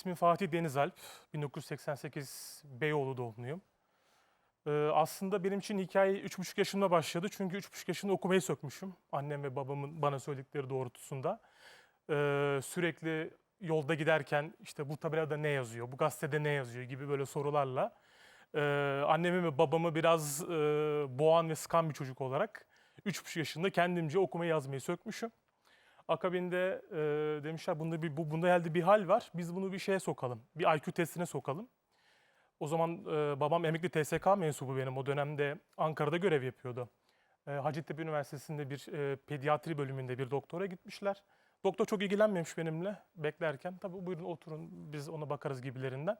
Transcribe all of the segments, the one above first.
ismim Fatih Denizalp. 1988 Beyoğlu doğumluyum. Ee, aslında benim için hikaye 3,5 yaşımda başladı. Çünkü 3,5 yaşında okumayı sökmüşüm. Annem ve babamın bana söyledikleri doğrultusunda. Ee, sürekli yolda giderken işte bu tabelada ne yazıyor, bu gazetede ne yazıyor gibi böyle sorularla e, annemi ve babamı biraz e, boğan ve sıkan bir çocuk olarak 3,5 yaşında kendimce okumayı yazmayı sökmüşüm. Akabinde e, demişler bunda bir bu, bunda herhalde bir hal var. Biz bunu bir şeye sokalım. Bir IQ testine sokalım. O zaman e, babam emekli TSK mensubu benim. O dönemde Ankara'da görev yapıyordu. E, Hacettepe Üniversitesi'nde bir e, pediatri bölümünde bir doktora gitmişler. Doktor çok ilgilenmemiş benimle beklerken. Tabii buyurun oturun biz ona bakarız gibilerinden.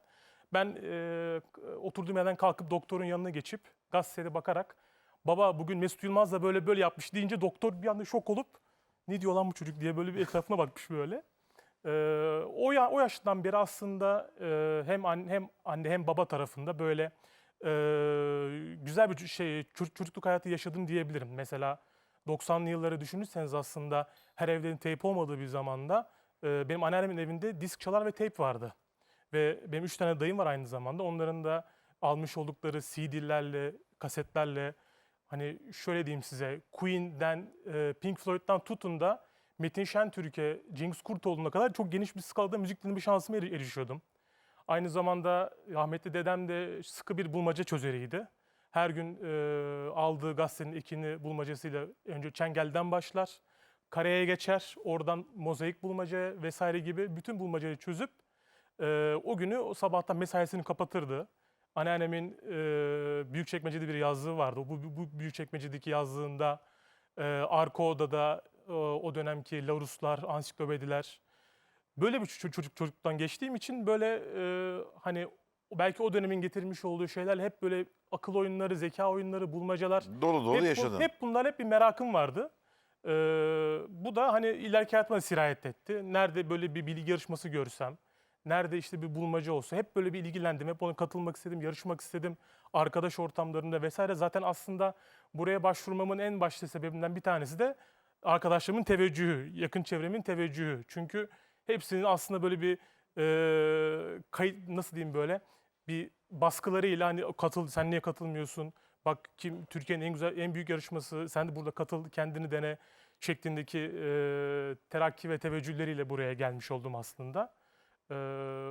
Ben e, oturduğum yerden kalkıp doktorun yanına geçip gazetede bakarak baba bugün Mesut Yılmaz da böyle böyle yapmış deyince doktor bir anda şok olup ne diyor lan bu çocuk diye böyle bir etrafına bakmış böyle. Ee, o, ya, o yaştan beri aslında e, hem anne hem anne hem baba tarafında böyle e, güzel bir şey çocuk- çocukluk hayatı yaşadım diyebilirim. Mesela 90'lı yılları düşünürseniz aslında her evde teyp olmadığı bir zamanda e, benim anneannemin evinde disk çalar ve teyp vardı. Ve benim üç tane dayım var aynı zamanda. Onların da almış oldukları CD'lerle, kasetlerle hani şöyle diyeyim size Queen'den, e, Pink Floyd'dan tutun da Metin Şentürk'e, Cengiz Kurtoğlu'na kadar çok geniş bir skalada müzik dinleme şansıma eri- erişiyordum. Aynı zamanda rahmetli dedem de sıkı bir bulmaca çözeriydi. Her gün e, aldığı gazetenin ekini bulmacasıyla önce çengelden başlar, kareye geçer, oradan mozaik bulmaca vesaire gibi bütün bulmacayı çözüp e, o günü o sabahtan mesaisini kapatırdı. Anneannemin e, Büyükçekmece'de bir yazlığı vardı. Bu, bu, bu Büyükçekmece'deki yazlığında e, arka odada e, o dönemki Laruslar, ansiklopediler. Böyle bir ço- çocuk çocuktan geçtiğim için böyle e, hani belki o dönemin getirmiş olduğu şeylerle hep böyle akıl oyunları, zeka oyunları, bulmacalar. Dolu dolu hep, bu- yaşadın. Hep bunlar hep bir merakım vardı. Ee, bu da hani ileriki hayatıma sirayet etti. Nerede böyle bir bilgi yarışması görsem, nerede işte bir bulmaca olsa hep böyle bir ilgilendim. Hep ona katılmak istedim, yarışmak istedim. Arkadaş ortamlarında vesaire. Zaten aslında buraya başvurmamın en başta sebebinden bir tanesi de arkadaşlarımın teveccühü, yakın çevremin teveccühü. Çünkü hepsinin aslında böyle bir e, kayıt nasıl diyeyim böyle bir baskılarıyla hani katıl sen niye katılmıyorsun? Bak kim Türkiye'nin en güzel en büyük yarışması sen de burada katıl kendini dene şeklindeki e, terakki ve teveccühleriyle buraya gelmiş oldum aslında. E,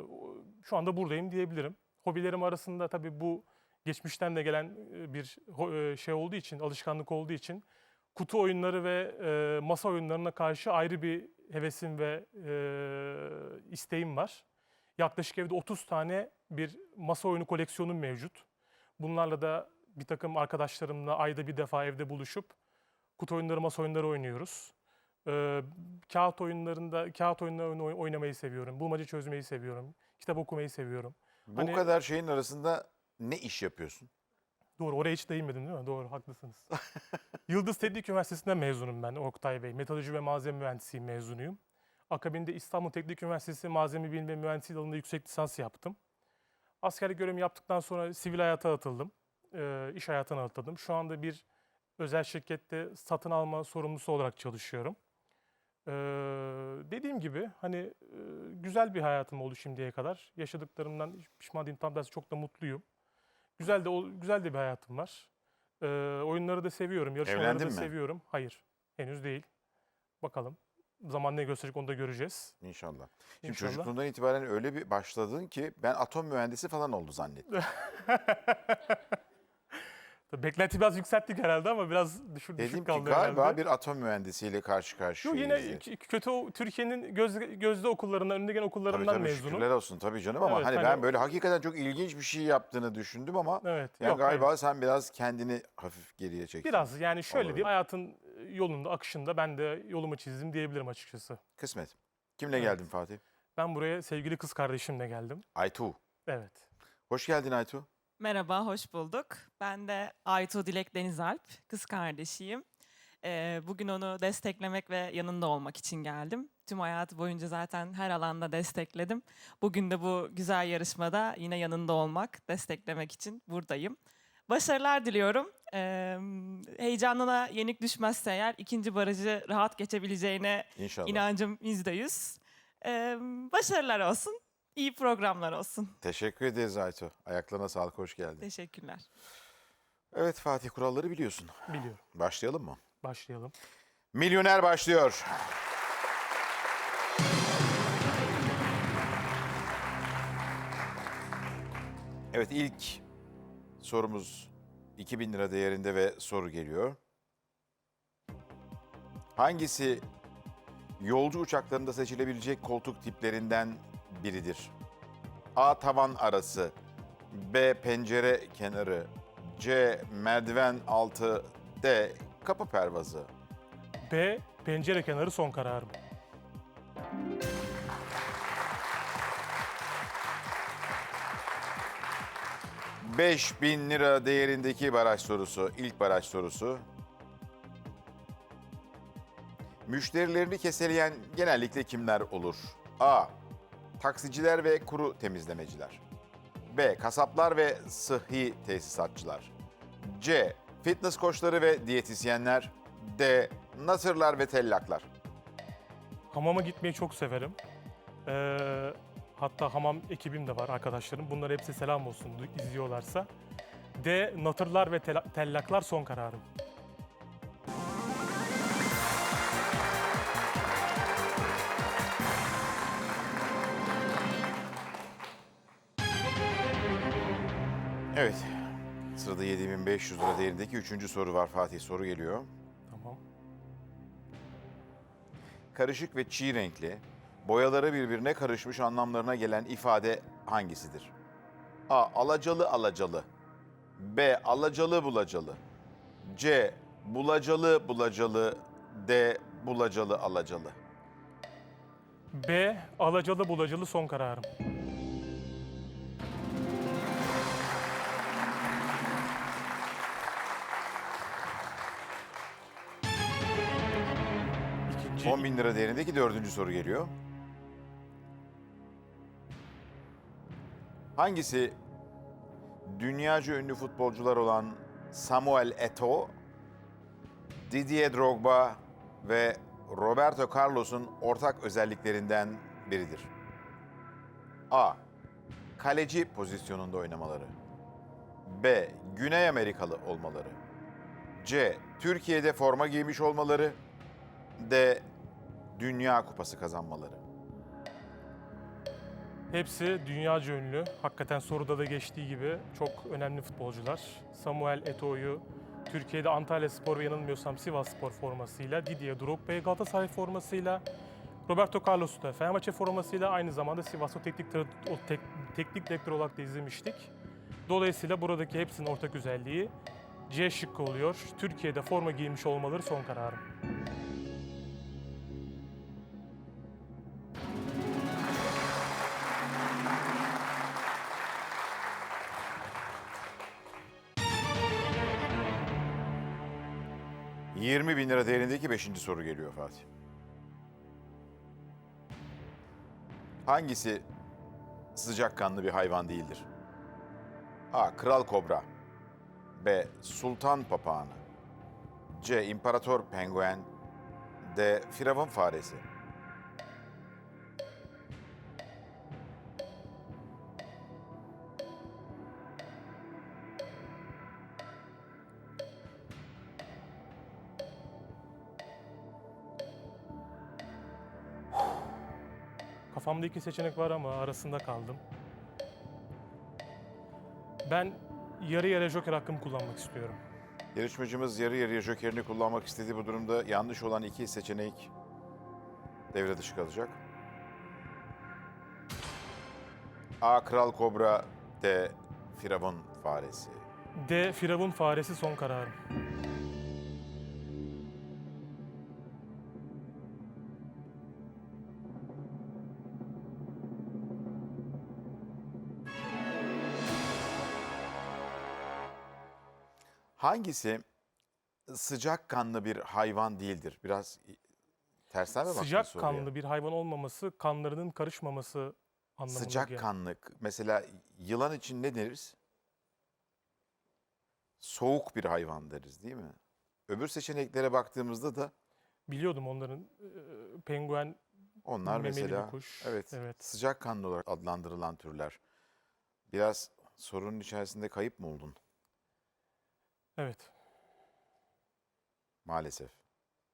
o- şu anda buradayım diyebilirim. Hobilerim arasında tabii bu geçmişten de gelen e, bir e, şey olduğu için, alışkanlık olduğu için kutu oyunları ve e, masa oyunlarına karşı ayrı bir hevesim ve isteğim var. Yaklaşık evde 30 tane bir masa oyunu koleksiyonum mevcut. Bunlarla da bir takım arkadaşlarımla ayda bir defa evde buluşup kutu oyunları, masa oyunları oynuyoruz. Ee, kağıt oyunlarında, kağıt oyunları oyn- oynamayı seviyorum. Bulmaca çözmeyi seviyorum. Kitap okumayı seviyorum. Bu Hani- kadar şeyin arasında ne iş yapıyorsun? Doğru, oraya hiç değinmedin değil mi? Doğru, haklısınız. Yıldız Teknik Üniversitesi'nden mezunum ben Oktay Bey. Metalurji ve malzeme mühendisliği mezunuyum. Akabinde İstanbul Teknik Üniversitesi Malzeme Bilimi ve Mühendisliği alanında yüksek lisans yaptım. Askerlik görevimi yaptıktan sonra sivil hayata atıldım. Ee, iş hayatına atıldım. Şu anda bir özel şirkette satın alma sorumlusu olarak çalışıyorum. Ee, dediğim gibi hani e, güzel bir hayatım oldu şimdiye kadar. Yaşadıklarımdan pişman değilim. Tam tersi çok da mutluyum. Güzel de güzel de bir hayatım var. Ee, oyunları da seviyorum, yarışmaları Evlendin da mi? seviyorum. Hayır, henüz değil. Bakalım. Zaman ne gösterecek onu da göreceğiz. İnşallah. Şimdi İnşallah. çocukluğundan itibaren öyle bir başladın ki ben atom mühendisi falan oldu zannettim. Beklenti biraz yükselttik herhalde ama biraz düşür, Dedim düşük ki kaldı galiba herhalde. bir atom mühendisiyle karşı karşıyayız. yine k- kötü o- Türkiye'nin göz, gözde okullarından, önde gelen Tabii okullarından tabii mezunum. şükürler olsun tabii canım ama Evet, hani hani ben o- böyle hakikaten çok ilginç bir şey yaptığını düşündüm ama Evet. yani yok, galiba sen biraz kendini hafif geriye çektin. Biraz yani şöyle Olabilir. diyeyim hayatın yolunda, akışında ben de yolumu çizdim diyebilirim açıkçası. Kısmet. Kimle geldin Fatih? Ben buraya sevgili kız kardeşimle geldim. Aytu. Evet. Hoş geldin Aytu. Merhaba, hoş bulduk. Ben de Aytu Dilek Denizalp, kız kardeşiyim. Ee, bugün onu desteklemek ve yanında olmak için geldim. Tüm hayatı boyunca zaten her alanda destekledim. Bugün de bu güzel yarışmada yine yanında olmak, desteklemek için buradayım. Başarılar diliyorum. Ee, heyecanına yenik düşmezse eğer ikinci barajı rahat geçebileceğine İnşallah. inancım yüzde yüz. Ee, başarılar olsun. İyi programlar olsun. Teşekkür ederiz Aytu. Ayaklarına sağlık, hoş geldin. Teşekkürler. Evet Fatih kuralları biliyorsun. Biliyorum. Başlayalım mı? Başlayalım. Milyoner başlıyor. Evet ilk sorumuz 2000 lira değerinde ve soru geliyor. Hangisi yolcu uçaklarında seçilebilecek koltuk tiplerinden biridir? A. Tavan arası B. Pencere kenarı C. Merdiven altı D. Kapı pervazı B. Pencere kenarı son kararım. Beş bin lira değerindeki baraj sorusu, ilk baraj sorusu. Müşterilerini keseleyen genellikle kimler olur? A. Taksiciler ve kuru temizlemeciler. B. Kasaplar ve sıhhi tesisatçılar. C. Fitness koçları ve diyetisyenler. D. Nasırlar ve tellaklar. Hamama gitmeyi çok severim. Ee, hatta hamam ekibim de var arkadaşlarım. Bunlar hepsi selam olsun izliyorlarsa. D. Natırlar ve tellaklar son kararım. Evet. Sırada 7500 lira değerindeki üçüncü soru var Fatih. Soru geliyor. Tamam. karışık ve çiğ renkli, boyaları birbirine karışmış anlamlarına gelen ifade hangisidir? A. Alacalı alacalı. B. Alacalı bulacalı. C. Bulacalı bulacalı. D. Bulacalı alacalı. B. Alacalı bulacalı son kararım. 10 bin lira değerindeki dördüncü soru geliyor. Hangisi dünyaca ünlü futbolcular olan Samuel Eto'o, Didier Drogba ve Roberto Carlos'un ortak özelliklerinden biridir? A. Kaleci pozisyonunda oynamaları. B. Güney Amerikalı olmaları. C. Türkiye'de forma giymiş olmaları. D. Dünya Kupası kazanmaları. Hepsi dünyaca ünlü. Hakikaten soruda da geçtiği gibi çok önemli futbolcular. Samuel Eto'yu Türkiye'de Antalya Spor ve yanılmıyorsam Sivas Spor formasıyla, Didier Drogba'yı Galatasaray formasıyla, Roberto Carlos'u da Fenerbahçe formasıyla aynı zamanda Sivas'ta teknik, o tek- teknik direktör olarak da izlemiştik. Dolayısıyla buradaki hepsinin ortak özelliği C şıkkı oluyor. Türkiye'de forma giymiş olmaları son kararım. 20 bin lira değerindeki beşinci soru geliyor Fatih. Hangisi sıcakkanlı bir hayvan değildir? A. Kral kobra. B. Sultan papağanı. C. İmparator penguen. D. Firavun faresi. Kafamda iki seçenek var ama arasında kaldım. Ben yarı yarı joker hakkımı kullanmak istiyorum. Yarışmacımız yarı yarıya jokerini kullanmak istediği bu durumda yanlış olan iki seçenek devre dışı kalacak. A. Kral Kobra D. Firavun faresi. D. Firavun faresi son kararım. Hangisi sıcakkanlı bir hayvan değildir? Biraz tersten mi baktın Sıcak soruya? kanlı bir hayvan olmaması, kanlarının karışmaması anlamına Sıcak geliyor. kanlık. Mesela yılan için ne deriz? Soğuk bir hayvan deriz değil mi? Öbür seçeneklere baktığımızda da Biliyordum onların e, penguen Onlar memeli bir mesela kuş. evet, Evet. sıcakkanlı olarak adlandırılan türler. Biraz sorunun içerisinde kayıp mı oldun? Evet. Maalesef.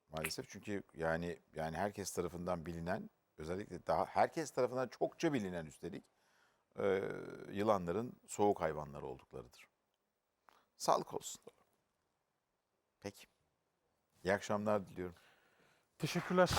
Maalesef çünkü yani yani herkes tarafından bilinen özellikle daha herkes tarafından çokça bilinen üstelik e, yılanların soğuk hayvanlar olduklarıdır. Sağlık olsun. Peki. İyi akşamlar diliyorum. Teşekkürler.